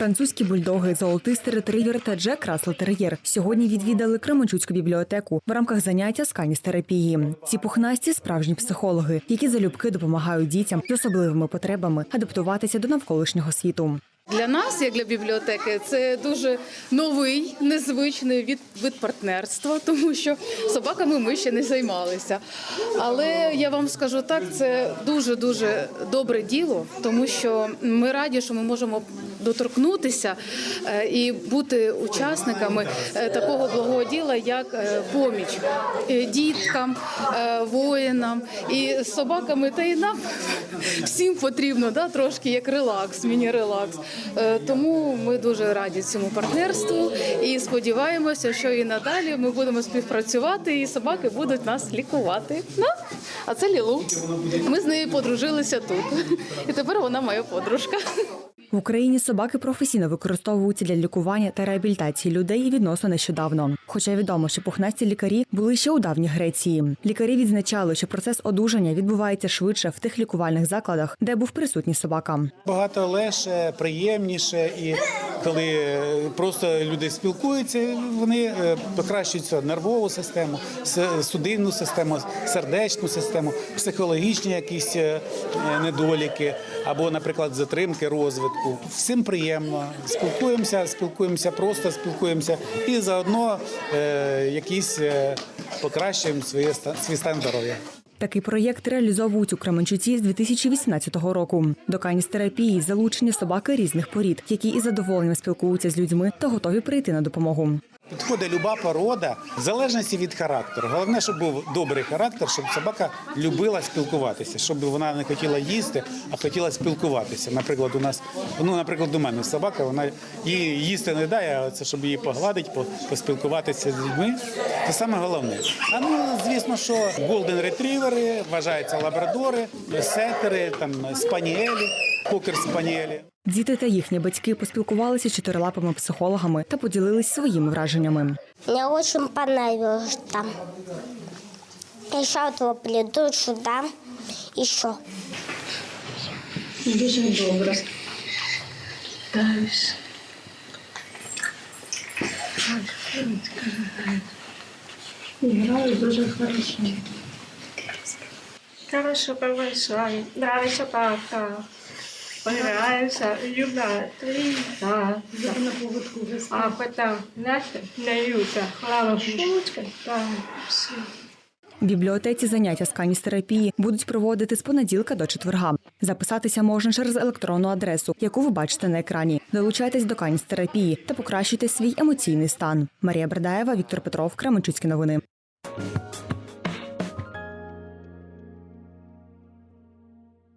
Французькі бульдоги, золотистий ретривер та Джек Рассел Тер'єр сьогодні відвідали Кременчуцьку бібліотеку в рамках заняття з каністерапії. Ці пухнасті справжні психологи, які залюбки допомагають дітям з особливими потребами адаптуватися до навколишнього світу. Для нас, як для бібліотеки, це дуже новий, незвичний від, від партнерства, тому що собаками ми ще не займалися. Але я вам скажу так, це дуже дуже добре діло, тому що ми раді, що ми можемо доторкнутися е, і бути учасниками е, такого благого діла, як е, поміч діткам, воїнам і собаками, та й нам всім потрібно да, трошки як релакс, міні-релакс. Е, Тому ми дуже раді цьому партнерству і сподіваємося, що і надалі ми будемо співпрацювати, і собаки будуть нас лікувати. Ну, а це Лілу. Ми з нею подружилися тут. І тепер вона моя подружка. В Україні собаки професійно використовуються для лікування та реабілітації людей і відносно нещодавно. Хоча відомо, що пухнасті лікарі були ще у давній Греції. Лікарі відзначали, що процес одужання відбувається швидше в тих лікувальних закладах, де був присутній собака. Багато легше, приємніше, і коли е, просто люди спілкуються, вони е, покращують нервову систему, судинну систему, сердечну систему, психологічні якісь е, недоліки або, наприклад, затримки розвитку. Всім приємно. Спілкуємося, спілкуємося, просто спілкуємося і заодно якісь покращуємо своє свій стан здоров'я. Такий проєкт реалізовують у Кременчуці з 2018 року. До каністерапії залучені собаки різних порід, які із задоволенням спілкуються з людьми та готові прийти на допомогу. Підходить люба порода в залежності від характеру. Головне, щоб був добрий характер, щоб собака любила спілкуватися, щоб вона не хотіла їсти, а хотіла спілкуватися. Наприклад, у нас, ну, наприклад, у мене собака, вона їй їсти не дає, а це щоб її погладити, поспілкуватися з людьми. Це саме головне. А ну, звісно, що голден ретрівери, вважаються лабрадори, сетери, там спаніелі, покер спаніелі. Діти та їхні батьки поспілкувалися з чотирилапими психологами та поділились своїми враженнями. Мне очень понравилось там. Еще вот приду сюда. Еще. Дуже добре. Дальше. Играю дуже хорошо. Хорошо повышай, нравится папа. Понравится, Юля, ты, да. Я на поводку. А потом, знаете, на Юта, хлопушка, да, все. В бібліотеці заняття з каністерапії будуть проводити з понеділка до четверга. Записатися можна через електронну адресу, яку ви бачите на екрані. Долучайтесь до каністерапії та покращуйте свій емоційний стан. Марія Бердаєва, Віктор Петров, Кременчуцькі новини.